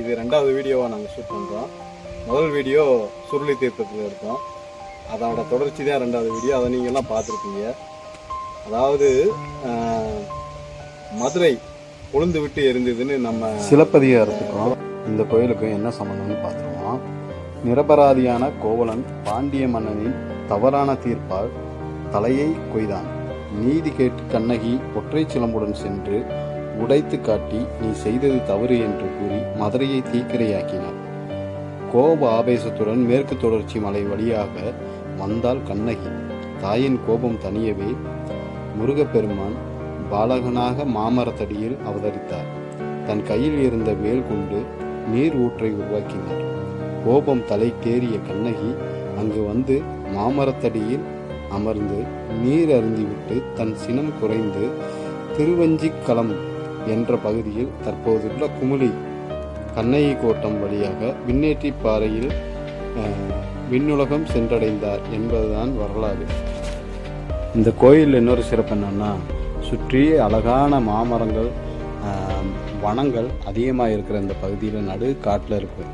இது ரெண்டாவது வீடியோவாக நாங்கள் ஷூட் பண்ணுறோம் முதல் வீடியோ சுருளி தீர்த்தத்தில் எடுத்தோம். அதோட தொடர்ச்சி தான் ரெண்டாவது வீடியோ அதை நீங்கள்லாம் பார்த்துருப்பீங்க. அதாவது மதுரை உளுந்து விட்டு எரிந்ததுன்னு நம்ம சிலப்பதிகாரத்துக்கும் இந்த கோயிலுக்கும் என்ன சம்மந்தம்னு பார்த்துருவோம்? நிரபராதியான கோவலன் பாண்டிய மன்னனின் தவறான தீர்ப்பால் தலையை கொய்தான். நீதி கேட்டு கண்ணகி ஒற்றை சிலம்புடன் சென்று உடைத்து காட்டி நீ செய்தது தவறு என்று கூறி மதுரையை தீக்கிரையாக்கினார். கோப ஆவேசத்துடன் மேற்கு தொடர்ச்சி மலை வழியாக வந்தால் கண்ணகி. தாயின் கோபம் தனியவே முருகப்பெருமான் பாலகனாக மாமரத்தடியில் அவதரித்தார். தன் கையில் இருந்த வேல் கொண்டு நீர் ஊற்றை உருவாக்கினார். கோபம் தலைக்கேறிய கண்ணகி அங்கு வந்து மாமரத்தடியில் அமர்ந்து நீர் அருந்திவிட்டு தன் சினம் குறைந்து திருவஞ்சிக்களம் என்ற பகுதியில் தற்போதுள்ள குமுளி கண்ணகி கோட்டம் வழியாக விண்ணேற்றி பாறையில் விண்ணுலகம் சென்றடைந்தார் என்பதுதான் வரலாறு. இந்த கோயில் இன்னொரு சிறப்பு என்னென்னா சுற்றி அழகான மாமரங்கள் வனங்கள் அதிகமாக இருக்கிற இந்த பகுதியில் நடு காட்டில் இருக்கு.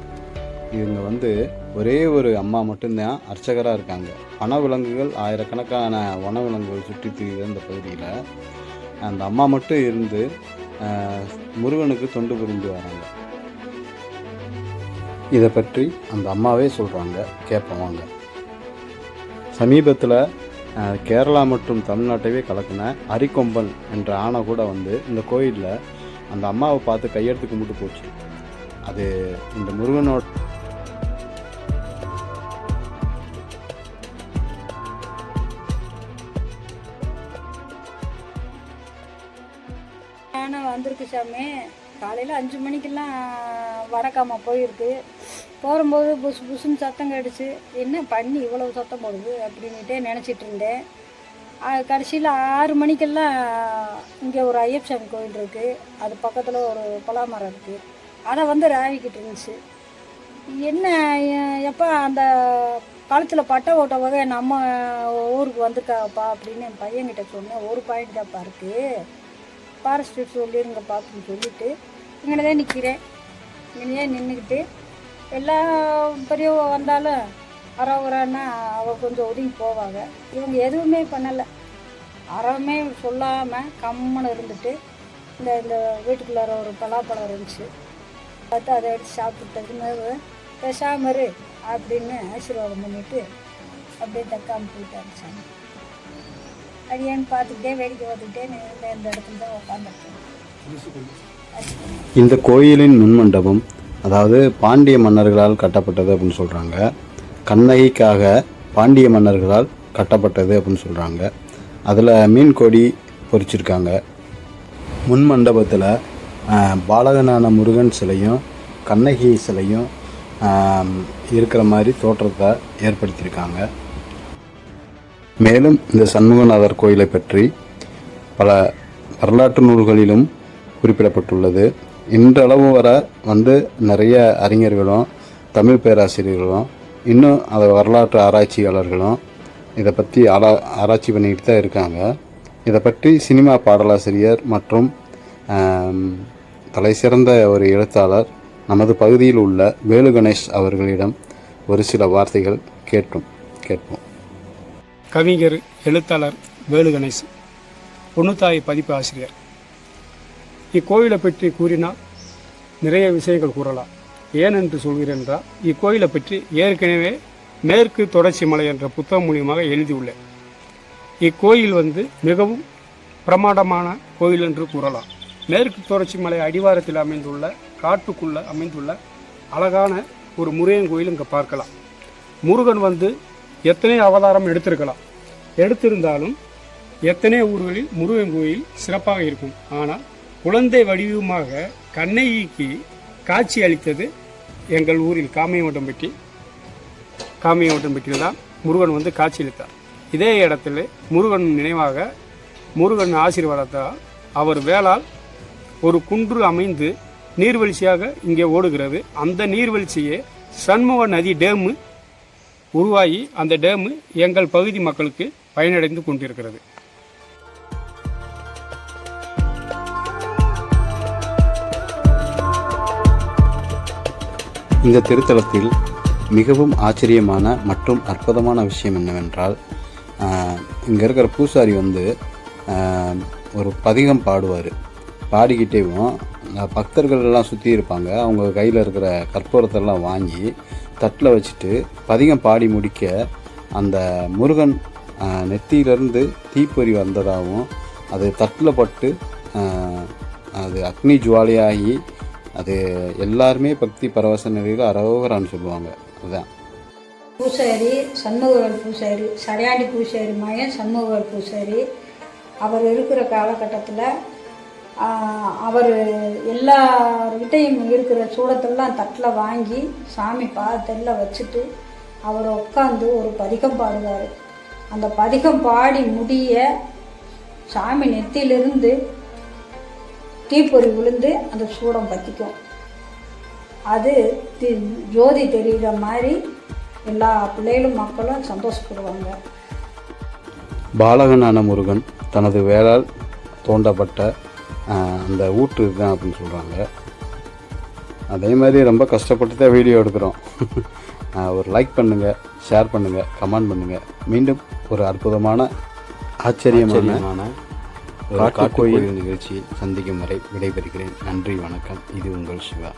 இவங்க வந்து ஒரே ஒரு அம்மா மட்டும்தான் அர்ச்சகராக இருக்காங்க. வனவிலங்குகள் ஆயிரக்கணக்கான வனவிலங்குகள் சுற்றி திரிகிற இந்த பகுதியில் அந்த அம்மா மட்டும் இருந்து முருகனுக்கு தொண்டு புரிந்து வராங்க. இதை பற்றி அந்த அம்மாவே சொல்கிறாங்க கேட்போம் வாங்க. சமீபத்தில் கேரளா மற்றும் தமிழ்நாட்டையே கலக்கின அரிக்கொம்பன் என்ற ஆணை கூட வந்து இந்த கோயிலில் அந்த அம்மாவை பார்த்து கையெடுத்து கும்பிட்டு போச்சு. அது இந்த முருகனோட ஆனால் வந்திருக்கு சாமி. காலையில் அஞ்சு மணிக்கெல்லாம் வடக்காம போயிருக்கு. போகும்போது புசு புசுன்னு சத்தம் கேட்டுச்சு. என்ன பண்ணி இவ்வளவு சத்தம் போடுது அப்படின்ட்டே நினச்சிட்டு இருந்தேன். கடைசியில் ஆறு மணிக்கெல்லாம் இங்கே ஒரு ஐயப்பசாமி கோயில் இருக்குது அது பக்கத்தில் ஒரு பலாமரம் இருக்குது அதை வந்து ராவிக்கிட்டு இருந்துச்சு. என்ன எப்போ அந்த காலத்தில் பட்டை ஓட்ட வகை நம்ம ஊருக்கு வந்திருக்காப்பா அப்படின்னு என் பையன்கிட்ட சொன்னேன். ஒரு பாயிண்ட் தான்ப்பா இருக்குது ஃபாரஸ்ட் சொல்லிருங்கப்பா அப்படின்னு சொல்லிட்டு இங்கே தான் நிற்கிறேன் இங்கேயே நின்றுக்கிட்டு எல்லா பெரியவங்க வந்தாலும் அறவுறான்னா அவள் கொஞ்சம் ஒதுங்கி போவாங்க. இவங்க எதுவுமே பண்ணலை. அறவுமே சொல்லாமல் கம்முன்னு இருந்துட்டு இந்த இந்த வீட்டுக்குள்ளார ஒரு பலாப்பழம் இருந்துச்சு. பார்த்து அதை எடுத்து சாப்பிட்டதுன்னு பேசாமரு அப்படின்னு ஆசீர்வாதம் பண்ணிவிட்டு அப்படியே தக்காமல் போயிட்டு சாமி. அடியான்னு பார்த்துக்கிட்டே வேடிக்கை பார்த்துக்கிட்டே இந்த இடத்துல தான் உட்காந்துருக்கேன் இந்த கோயிலின் மின்மண்டபம் அதாவது பாண்டிய மன்னர்களால் கட்டப்பட்டது அப்படின்னு சொல்கிறாங்க கண்ணகிக்காக பாண்டிய மன்னர்களால் கட்டப்பட்டது அப்படின்னு சொல்கிறாங்க அதில் மீன் கொடி பொறிச்சிருக்காங்க. முன் மண்டபத்தில் பாலகனான முருகன் சிலையும் கண்ணகி சிலையும் இருக்கிற மாதிரி தோற்றத்தை ஏற்படுத்தியிருக்காங்க. மேலும் இந்த சண்முகநாதர் கோயிலை பற்றி பல வரலாற்று நூல்களிலும் குறிப்பிடப்பட்டுள்ளது. இன்றளவு வர வந்து நிறைய அறிஞர்களும் தமிழ் பேராசிரியர்களும் இன்னும் அதை வரலாற்று ஆராய்ச்சியாளர்களும் இதை பற்றி ஆரா ஆராய்ச்சி பண்ணிக்கிட்டு தான் இருக்காங்க. இதை பற்றி சினிமா பாடலாசிரியர் மற்றும் தலை தலைசிறந்த ஒரு எழுத்தாளர் நமது பகுதியில் உள்ள வேலு கணேஷ் அவர்களிடம் ஒரு சில வார்த்தைகள் கேட்டும் கேட்போம். கவிஞர் எழுத்தாளர் வேலு கணேசன் பொண்ணுத்தாய் பதிப்பு ஆசிரியர். இக்கோயிலை பற்றி கூறினால் நிறைய விஷயங்கள் கூறலாம். ஏன் என்று சொல்கிறேன் என்றால் இக்கோயிலை பற்றி ஏற்கனவே மேற்கு தொடர்ச்சி மலை என்ற புத்தகம் மூலியமாக எழுதியுள்ளேன். இக்கோயில் வந்து மிகவும் பிரமாண்டமான கோயில் என்று கூறலாம். மேற்கு தொடர்ச்சி மலை அடிவாரத்தில் அமைந்துள்ள காட்டுக்குள்ளே அமைந்துள்ள அழகான ஒரு முருகன் கோயில் இங்கே பார்க்கலாம். முருகன் வந்து எத்தனை அவதாரம் எடுத்திருக்கலாம்? எடுத்திருந்தாலும் எத்தனை ஊர்களில் முருகன் கோயில் சிறப்பாக இருக்கும். ஆனால் குழந்தை வடிவமாக கண்ணகிக்கு காட்சி அளித்தது எங்கள் ஊரில் காமையவட்டம்பட்டி காமையவட்டம்பட்டியில் தான் முருகன் வந்து காட்சி அளித்தார். இதே இடத்துல முருகன் நினைவாக முருகன் ஆசீர்வாதத்தால் அவர் வேளால் ஒரு குன்று அமைந்து நீர்வீழ்ச்சியாக இங்கே ஓடுகிறது. அந்த நீர்வீழ்ச்சியே சண்முக நதி டேமு உருவாகி அந்த டேமு எங்கள் பகுதி மக்களுக்கு பயனடைந்து கொண்டிருக்கிறது. இந்த திருத்தலத்தில் மிகவும் ஆச்சரியமான மற்றும் அற்புதமான விஷயம் என்னவென்றால் இங்கே இருக்கிற பூசாரி வந்து ஒரு பதிகம் பாடுவார். பாடிக்கிட்டேவும் பக்தர்கள்லாம் பக்தர்கள் எல்லாம் சுற்றி இருப்பாங்க. அவங்க கையில் இருக்கிற கற்பூரத்தெல்லாம் வாங்கி தட்டில் வச்சுட்டு பதிகம் பாடி முடிக்க அந்த முருகன் ஆஹ், நெத்தியிலிருந்து தீப்பொறி வந்ததாகவும் அது தட்டில் பட்டு அது அக்னி ஜுவாலியாகி அது எல்லாருமே பக்தி பரவச நிலையில் அரோகரான்னு சொல்லுவாங்க. அதுதான். பூசாரி சண்முகவேல் பூசாரி சடையாண்டி பூசாரி மகன் சண்முகவேல் பூசாரி அவர் இருக்கிற காலகட்டத்தில் அவர் எல்லார்கிட்டையும் இருக்கிற சூடத்தெல்லாம் தட்டில் வாங்கி சாமி பாதத்தில் வச்சுட்டு அவர் உட்காந்து ஒரு பதிகம் பாடுவார். அந்த பதிகம் பாடி முடிய சாமி நெத்தியிலிருந்து தீப்பொறி விழுந்து அந்த சூடம் பற்றிக்கும் அது தி- ஜோதி தெரிகிற மாதிரி எல்லா பிள்ளைகளும் மக்களும் சந்தோஷப்படுவாங்க. பாலகனான முருகன் தனது வேளால் தோண்டப்பட்ட அந்த ஊற்று இதுதான் அப்படின்னு சொல்கிறாங்க அதே மாதிரி ரொம்ப கஷ்டப்பட்டு தான் வீடியோ எடுக்கிறோம். ஒரு லைக் பண்ணுங்கள் ஷேர் பண்ணுங்கள் கமெண்ட் பண்ணுங்கள் மீண்டும் ஒரு அற்புதமான ஆச்சரியமான காட்டுக்கோயில் நிகழ்ச்சியில் சந்திக்கும் வரை விடைபெறுகிறேன். நன்றி வணக்கம். இது உங்கள் சிவா.